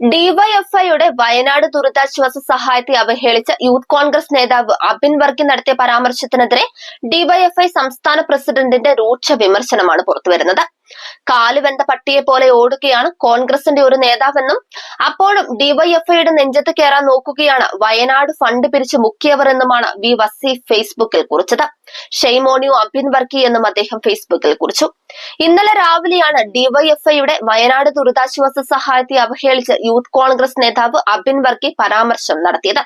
ഡിവൈഎഫ്ഐയുടെ വയനാട് ദുരിതാശ്വാസ സഹായത്തെ അവഹേളിച്ച യൂത്ത് കോൺഗ്രസ് നേതാവ് അബിൻ വർഗി നടത്തിയ പരാമർശത്തിനെതിരെ ഡിവൈഎഫ്ഐ സംസ്ഥാന പ്രസിഡന്റിന്റെ രൂക്ഷ വിമർശനമാണ് പുറത്തുവരുന്നത്. കാലുവെന്ത പട്ടിയെ പോലെ ഓടുകയാണ് കോൺഗ്രസിന്റെ ഒരു നേതാവെന്നും അപ്പോഴും ഡിവൈഎഫ്ഐയുടെ നെഞ്ചത്ത് കയറാൻ നോക്കുകയാണ് വയനാട് ഫണ്ട് പിരിച്ച് മുക്കിയവർ എന്നുമാണ് വി വസീഫ് ഫേസ്ബുക്കിൽ കുറിച്ചത്. ഷെയ്മോണിയോ അബിൻ വർക്കി എന്നും അദ്ദേഹം ഫേസ്ബുക്കിൽ കുറിച്ചു. ഇന്നലെ രാവിലെയാണ് ഡിവൈഎഫ്ഐയുടെ വയനാട് ദുരിതാശ്വാസ സഹായത്തെ അവഹേളിച്ച് യൂത്ത് കോൺഗ്രസ് നേതാവ് അബിൻ വർക്കി പരാമർശം നടത്തിയത്.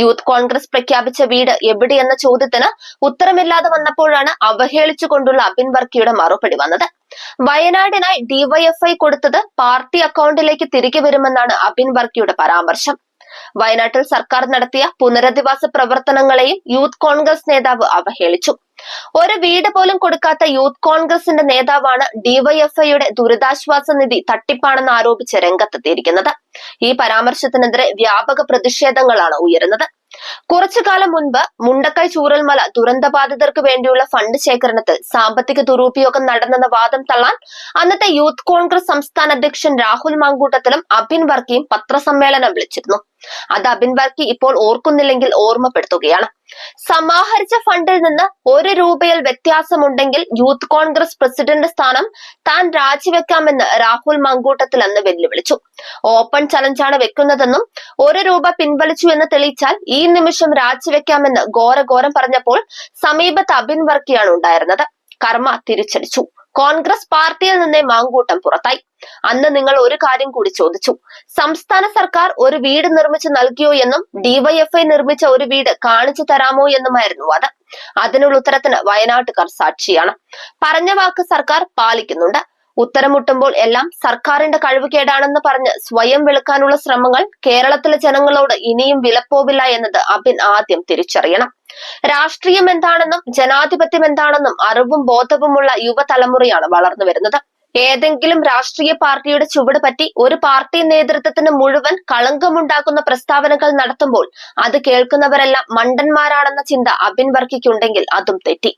യൂത്ത് കോൺഗ്രസ് പ്രഖ്യാപിച്ച വീട് എവിടെയെന്ന ചോദ്യത്തിന് ഉത്തരമില്ലാതെ വന്നപ്പോഴാണ് അവഹേളിച്ചുകൊണ്ടുള്ള അബിൻ വർക്കിയുടെ മറുപടി വന്നത്. വയനാടിനായി ഡിവൈഎഫ്ഐ കൊടുത്തത് പാർട്ടി അക്കൗണ്ടിലേക്ക് തിരികെ വരുമെന്നാണ് അബിൻ വർക്കിയുടെ പരാമർശം. വയനാട്ടിൽ സർക്കാർ നടത്തിയ പുനരധിവാസ പ്രവർത്തനങ്ങളെയും യൂത്ത് കോൺഗ്രസ് നേതാവ് അവഹേളിച്ചു. ഒരു വീട് പോലും കൊടുക്കാത്ത യൂത്ത് കോൺഗ്രസിന്റെ നേതാവാണ് ഡിവൈഎഫ്ഐയുടെ ദുരിതാശ്വാസ നിധി തട്ടിപ്പാണെന്ന് ആരോപിച്ച് രംഗത്തെത്തിയിരിക്കുന്നത്. ഈ പരാമർശത്തിനെതിരെ വ്യാപക പ്രതിഷേധങ്ങളാണ് ഉയരുന്നത്. കുറച്ചു കാലം മുൻപ് മുണ്ടക്കൈ ചൂരൽമല ദുരന്തബാധിതർക്ക് വേണ്ടിയുള്ള ഫണ്ട് ശേഖരണത്തിൽ സാമ്പത്തിക ദുരുപയോഗം നടന്നെന്ന വാദം തള്ളാൻ അന്നത്തെ യൂത്ത് കോൺഗ്രസ് സംസ്ഥാന അധ്യക്ഷൻ രാഹുൽ മാങ്കൂട്ടത്തിലും അബിൻ വർക്കിയും പത്രസമ്മേളനം വിളിച്ചിരുന്നു. അത് അബിൻ വർക്കി ഇപ്പോൾ ഓർക്കുന്നില്ലെങ്കിൽ ഓർമ്മപ്പെടുത്തുകയാണ്. സമാഹരിച്ച ഫണ്ടിൽ നിന്ന് ഒരു രൂപയിൽ വ്യത്യാസമുണ്ടെങ്കിൽ യൂത്ത് കോൺഗ്രസ് പ്രസിഡന്റ് സ്ഥാനം താൻ രാജിവെക്കാമെന്ന് രാഹുൽ മങ്കൂട്ടത്തിൽ അന്ന് വെല്ലുവിളിച്ചു. ഓപ്പൺ ചലഞ്ചാണ് വെക്കുന്നതെന്നും ഒരു രൂപ പിൻവലിച്ചു എന്ന് തെളിയിച്ചാൽ ഈ നിമിഷം രാജിവെക്കാമെന്ന് ഘോരഘോരം പറഞ്ഞപ്പോൾ സമീപത്ത് അബിൻ വർക്കിയാണ് ഉണ്ടായിരുന്നത്. കർമ്മ തിരിച്ചടിച്ചു. കോൺഗ്രസ് പാർട്ടിയിൽ നിന്നേ മാങ്കൂട്ടം പുറത്തായി. അന്ന് നിങ്ങൾ ഒരു കാര്യം കൂടി ചോദിച്ചു. സംസ്ഥാന സർക്കാർ ഒരു വീട് നിർമ്മിച്ചു നൽകിയോ എന്നും ഡിവൈഎഫ്ഐ നിർമ്മിച്ച ഒരു വീട് കാണിച്ചു തരാമോ എന്നുമായിരുന്നു അത്. അതിനുള്ള ഉത്തരത്തിന് വയനാട്ടുകാർ സാക്ഷിയാണ്. പറഞ്ഞ വാക്ക് സർക്കാർ പാലിക്കുന്നുണ്ട്. ഉത്തരമുട്ടുമ്പോൾ എല്ലാം സർക്കാരിന്റെ കഴിവുകേടാണെന്ന് പറഞ്ഞ് സ്വയം വെളുക്കാനുള്ള ശ്രമങ്ങൾ കേരളത്തിലെ ജനങ്ങളോട് ഇനിയും വിലപ്പോവില്ല എന്നത് അബിൻ ആദ്യം തിരിച്ചറിയണം. രാഷ്ട്രീയം എന്താണെന്നും ജനാധിപത്യം എന്താണെന്നും അറിവും ബോധവുമുള്ള യുവതലമുറയാണ് വളർന്നു വരുന്നത്. ഏതെങ്കിലും രാഷ്ട്രീയ പാർട്ടിയുടെ ചുവട് പറ്റി ഒരു പാർട്ടി നേതൃത്വത്തിന് മുഴുവൻ കളങ്കമുണ്ടാക്കുന്ന പ്രസ്താവനകൾ നടത്തുമ്പോൾ അത് കേൾക്കുന്നവരെല്ലാം മണ്ടന്മാരാണെന്ന ചിന്ത അബിൻ വർക്കിക്കുണ്ടെങ്കിൽ അതും തെറ്റി.